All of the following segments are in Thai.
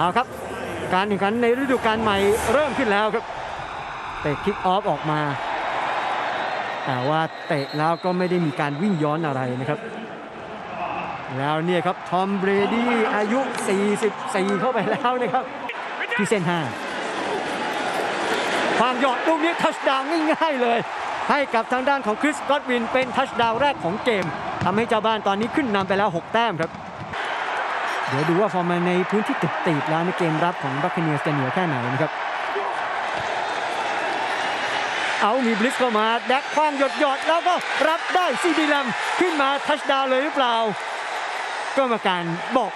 เอาครับ การแข่งขันในฤดูกาลใหม่เริ่มขึ้นแล้วครับเตะคิกออฟออกมา แต่ว่าเตะแล้วก็ไม่ได้มีการวิ่งย้อนอะไรนะครับ แล้วเนี่ยครับทอมเบรดี้อายุ 44 เข้าไปแล้วนะครับ ที่เส้นห้าความหยอดลูกนี้ทัชดาวง่ายๆเลย ให้กับทางด้านของคริสกอตวินเป็นทัชดาวแรกของเกมทำให้เจ้าบ้านตอนนี้ขึ้นนำไปแล้ว 6 แต้มครับ เดี๋ยวดูว่าฟอร์มในพื้นที่ติดติดๆแล้วในเกมรับของบัคเนียสจะเหนือแค่ไหนนะครับ เอามีบลิสเข้ามาแดกคว้างหยดหยดๆแล้วก็รับได้ซีดีแลมขึ้นมาทัชดาวน์เลยหรือเปล่า ก็มาการบอก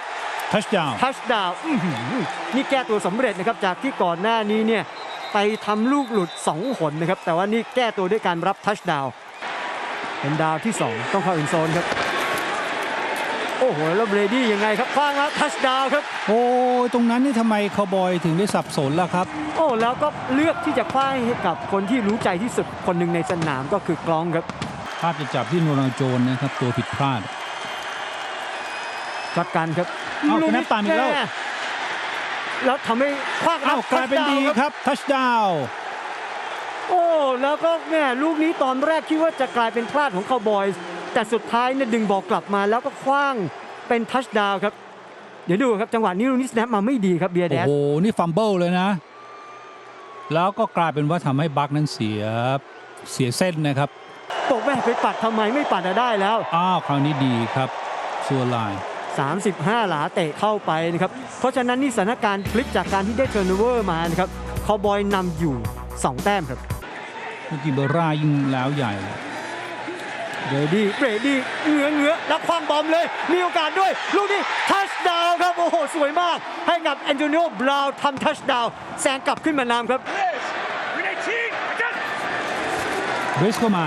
ทัชดาวน์ทัชดาวน์อื้อหือนี่แก้ตัวสำเร็จนะครับจากที่ก่อนหน้านี้เนี่ยไปทำลูกหลุด 2 หนนะครับ แต่ว่านี่แก้ตัวด้วยการรับทัชดาวน์เป็นดาวที่ 2 ต้องเข้าอินโซนครับ โอ้โหแล้วเบรดี้ยังไงครับคว้างแล้วทัชดาวน์ครับ โอ้ยตรงนั้นนี่ทำไมคาวบอยถึงได้สับสนล่ะครับ โอ้แล้วก็เลือกที่จะคว้างให้กับคนที่รู้ใจที่สุดคนหนึ่งในสนามก็คือกลองครับภาพจะจับที่โนรัลโจนนะครับตัวผิดพลาดช็อตกันครับเอาลูคะแนนต่ำอีกแล้วม่แล้วทำให้คว้างอ้าวกลายเป็นดีครับทัชดาวน์โอ้แล้วก็แม่ลูกนี้ตอนแรกคิดว่าจะกลายเป็นพลาดของคาวบอยส์ แต่สุดท้ายเนี่ยดึงบอลกลับมาแล้วก็คว้างเป็นทัชดาวน์ครับ เดี๋ยวดูครับจังหวะนี้ลูกนี้สแนปมาไม่ดีครับเบียร์แดโอ้ดโห นี่ฟัมเบิลเลยนะ แล้วก็กลายเป็นว่าทำให้บัคนั้นเสียเสียเส้นนะครับตกแม่ไปปัดทำไมไม่ปัดอะได้แล้วอ้าวคราวนี้ดีครับซัวไลน์35 หลาเตะเข้าไปนะครับ เพราะฉะนั้นนี่สถานการณ์พลิกจากการที่ได้เทอร์โนเวอร์มานะครับคาวบอยนำอยู่ 2 แต้มครับเมื่อกี้เบอร์ร่ายิงแล้วใหญ่ เลยเบรดี้เบรดี้เหงือเหงือแล้วคว้างบอมเลย มีโอกาสด้วย ลูกนี้ทัชดาวน์ครับ โอ้โห สวยมาก ให้กับแอนโตนิโอบราวน์ทำทัชดาวน์แซงกลับขึ้นมานำครับเบรสเข้ามา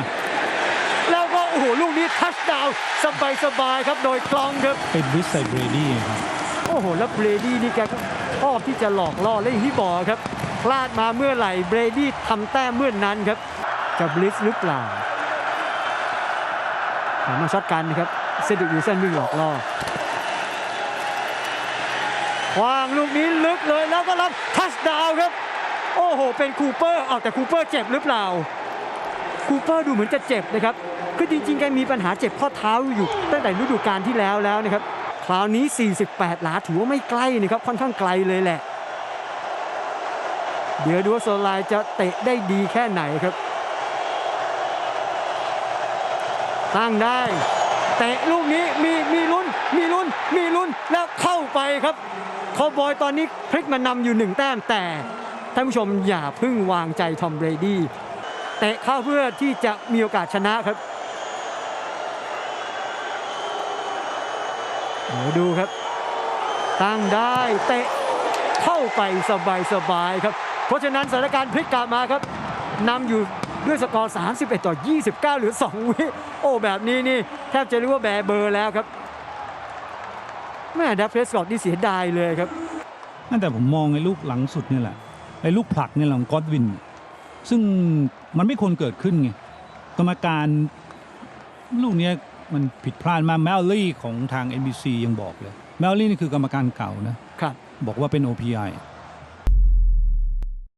แล้วก็โอ้โห ลูกนี้ทัชดาวน์สบายสบายๆครับ โดยกลองครับ เป็นบริสใส่เบรดี้ครับโอ้โห แล้วเบรดี้นี่แกก็ชอบที่จะหลอกล่อและอย่างที่บอกครับพลาดมาเมื่อไหร่เบรดี้ทำแต้มเมื่อนนั้นครับจะบลิสหรือเปล่า ถามมาช็อตกันนะครับเซดิกวิลสันวิ่งหลอกล่อควางลูกนี้ลึกเลยแล้วก็รับทัชดาวครับ โอ้โห เป็นคูเปอร์เอาแต่คูเปอร์เจ็บหรือเปล่า คูเปอร์ดูเหมือนจะเจ็บนะครับ คือจริงๆแกมีปัญหาเจ็บข้อเท้าอยู่ตั้งแต่ฤดูกาลที่แล้วแล้วนะครับ คราวนี้ 48 หลาถือว่าไม่ใกล้นะครับ ค่อนข้างไกลเลยแหละ เดี๋ยวดูว่าโซลายจะเตะได้ดีแค่ไหนครับ ตั้งได้เตะลูกนี้มีมีลุ้น มีลุ้น มีลุ้นแล้วเข้าไปครับคาวบอยตอนนี้พลิกมานำอยู่หนึ่งแต้มแต่ท่านผู้ชมอย่าพึ่งวางใจทอมเบรดี้เตะเข้าเพื่อที่จะมีโอกาสชนะครับเดี๋ยวดูครับ ตั้งได้เตะเข้าไปสบายๆครับ เพราะฉะนั้นสถานการณ์พลิกกลับมาครับนำอยู่ ด้วยสกอร์ 31 ต่อ 29เหรือ 2 วิ โอ้แบบนี้นี่แทบจะเรียกว่าแบร์เบอร์แล้วครับแม่ดับเพรสกอตนี่เสียดายเลยครับนั่นแต่ผมมองไอ้ลูกหลังสุดเนี่ยแหละไอ้ลูกผลักเนี่ยแหละของกอดวิน ซึ่งมันไม่ควรเกิดขึ้นไงกรรมการลูกเนี้ยมันผิดพลาดมากแมลลี่ของทาง NBC ยังบอกเลยแมลลี่นี่คือกรรมการเก่านะครับบอกว่าเป็น OPI